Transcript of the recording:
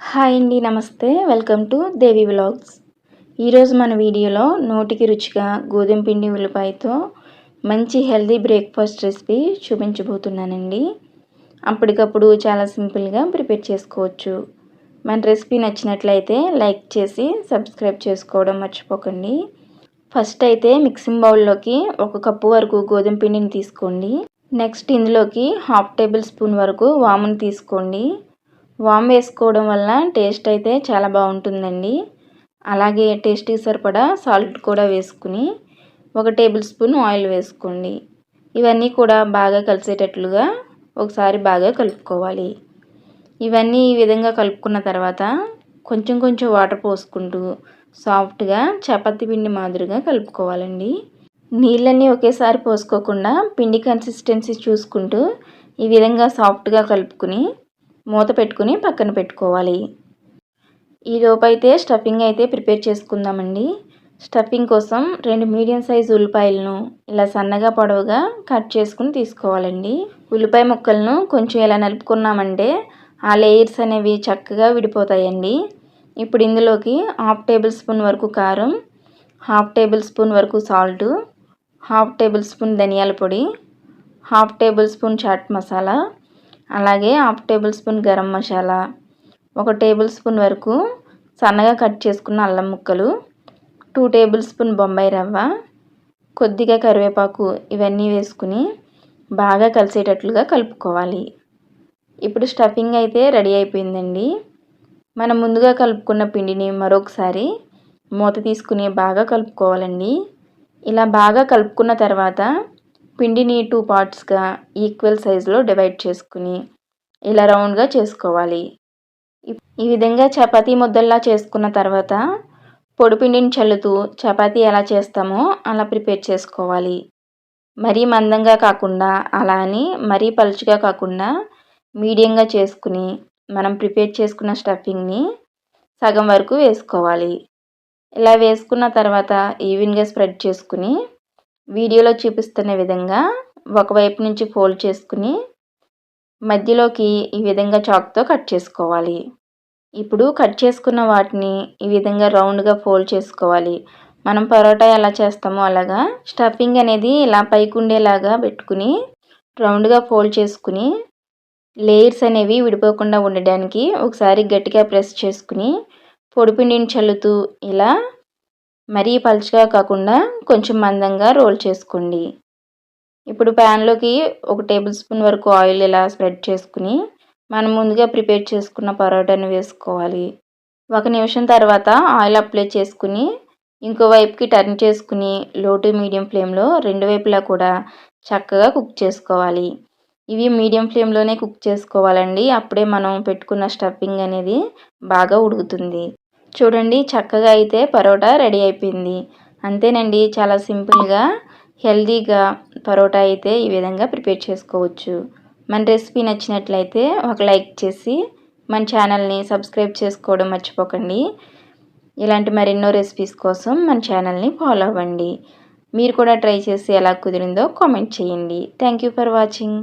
Hi అండి నమస్తే. Welcome to Devi vlogs. ఈరోజు మన వీడియోలో నోటికి రుచిగా గోధుమ పిండి ఉల్లిపాయతో మంచి హెల్దీ బ్రేక్ఫాస్ట్ రెసిపీ చూపించబోతున్నానండి. అప్పటికప్పుడు చాలా సింపుల్గా ప్రిపేర్ చేసుకోవచ్చు. మన రెసిపీ నచ్చినట్లయితే లైక్ చేసి సబ్స్క్రైబ్ చేసుకోవడం మర్చిపోకండి. ఫస్ట్ అయితే మిక్సింగ్ బౌల్లోకి ఒక కప్పు వరకు గోధుమ పిండిని తీసుకోండి. నెక్స్ట్ ఇందులోకి హాఫ్ టేబుల్ స్పూన్ వరకు వామును తీసుకోండి. వామ్ వేసుకోవడం వల్ల టేస్ట్ అయితే చాలా బాగుంటుందండి. అలాగే టేస్ట్కి సరిపడా సాల్ట్ కూడా వేసుకుని ఒక టేబుల్ స్పూన్ ఆయిల్ వేసుకోండి. ఇవన్నీ కూడా బాగా కలిసేటట్లుగా ఒకసారి బాగా కలుపుకోవాలి. ఇవన్నీ ఈ విధంగా కలుపుకున్న తర్వాత కొంచెం కొంచెం వాటర్ పోసుకుంటూ సాఫ్ట్గా చపాతి పిండి మాదిరిగా కలుపుకోవాలండి. నీళ్ళన్నీ ఒకేసారి పోసుకోకుండా పిండి కన్సిస్టెన్సీ చూసుకుంటూ ఈ విధంగా సాఫ్ట్గా కలుపుకుని మూత పెట్టుకుని పక్కన పెట్టుకోవాలి. ఈ అయితే స్టఫింగ్ అయితే ప్రిపేర్ చేసుకుందామండి. స్టఫింగ్ కోసం రెండు మీడియం సైజు ఉల్లిపాయలను ఇలా సన్నగా పొడవుగా కట్ చేసుకుని తీసుకోవాలండి. ఉల్లిపాయ ముక్కలను కొంచెం ఇలా నలుపుకున్నామంటే ఆ లేయర్స్ అనేవి చక్కగా విడిపోతాయండి. ఇప్పుడు ఇందులోకి హాఫ్ టేబుల్ స్పూన్ వరకు కారం హాఫ్ టేబుల్ స్పూన్ వరకు సాల్టు హాఫ్ టేబుల్ స్పూన్ ధనియాల పొడి half tablespoon chaat masala అలాగే half tablespoon garam masala ఒక టేబుల్ స్పూన్ వరకు సన్నగా కట్ చేసుకున్న అల్లం ముక్కలు టూ టేబుల్ స్పూన్ బొంబాయి రవ్వ కొద్దిగా కరివేపాకు ఇవన్నీ వేసుకుని బాగా కలిసేటట్లుగా కలుపుకోవాలి. ఇప్పుడు స్టఫింగ్ అయితే రెడీ అయిపోయిందండి. మనం ముందుగా కలుపుకున్న పిండిని మరొకసారి మూత తీసుకుని బాగా కలుపుకోవాలండి. ఇలా బాగా కలుపుకున్న తర్వాత పిండిని టూ పార్ట్స్గా ఈక్వల్ సైజులో డివైడ్ చేసుకుని ఇలా రౌండ్గా చేసుకోవాలి. ఈ విధంగా చపాతీ ముద్దల్లా చేసుకున్న తర్వాత పొడిపిండిని చల్లుతూ చపాతీ ఎలా చేస్తామో అలా ప్రిపేర్ చేసుకోవాలి. మరీ మందంగా కాకుండా అలా అని మరీ పలుచుగా కాకుండా మీడియంగా చేసుకుని మనం ప్రిపేర్ చేసుకున్న స్టఫింగ్ని సగం వరకు వేసుకోవాలి. ఇలా వేసుకున్న తర్వాత ఈవెన్గా స్ప్రెడ్ చేసుకుని వీడియోలో చూపిస్తున్న విధంగా ఒకవైపు నుంచి ఫోల్డ్ చేసుకుని మధ్యలోకి ఈ విధంగా చాక్తో కట్ చేసుకోవాలి. ఇప్పుడు కట్ చేసుకున్న వాటిని ఈ విధంగా రౌండ్గా ఫోల్డ్ చేసుకోవాలి. మనం పరోటా ఎలా చేస్తామో అలాగా స్టఫింగ్ అనేది ఇలా పైకుండేలాగా పెట్టుకుని రౌండ్గా ఫోల్డ్ చేసుకుని లేయర్స్ అనేవి విడిపోకుండా ఉండడానికి ఒకసారి గట్టిగా ప్రెస్ చేసుకుని పొడిపిండిని చల్లుతూ ఇలా మరీ పలుచగా కాకుండా కొంచెం మందంగా రోల్ చేసుకోండి. ఇప్పుడు ప్యాన్లోకి ఒక టేబుల్ స్పూన్ వరకు ఆయిల్ ఇలా స్ప్రెడ్ చేసుకుని మనం ముందుగా ప్రిపేర్ చేసుకున్న పరోటాను వేసుకోవాలి. ఒక నిమిషం తర్వాత ఆయిల్ అప్లై చేసుకుని ఇంకో వైపుకి టర్న్ చేసుకుని లో టు మీడియం ఫ్లేమ్లో రెండు వైపులా కూడా చక్కగా కుక్ చేసుకోవాలి. ఇవి మీడియం ఫ్లేమ్లోనే కుక్ చేసుకోవాలండి. అప్పుడే మనం పెట్టుకున్న స్టఫింగ్ అనేది బాగా ఉడుకుతుంది. చూడండి చక్కగా అయితే పరోటా రెడీ అయిపోయింది. అంతేనండి చాలా సింపుల్గా హెల్దీగా పరోటా అయితే ఈ విధంగా ప్రిపేర్ చేసుకోవచ్చు. మన రెసిపీ నచ్చినట్లయితే ఒక లైక్ చేసి మన ఛానల్ని సబ్స్క్రైబ్ చేసుకోవడం మర్చిపోకండి. ఇలాంటి మరెన్నో రెసిపీస్ కోసం మన ఛానల్ని ఫాలో అవ్వండి. మీరు కూడా ట్రై చేసి ఎలా కుదిరిందో కామెంట్ చేయండి. Thank you for watching.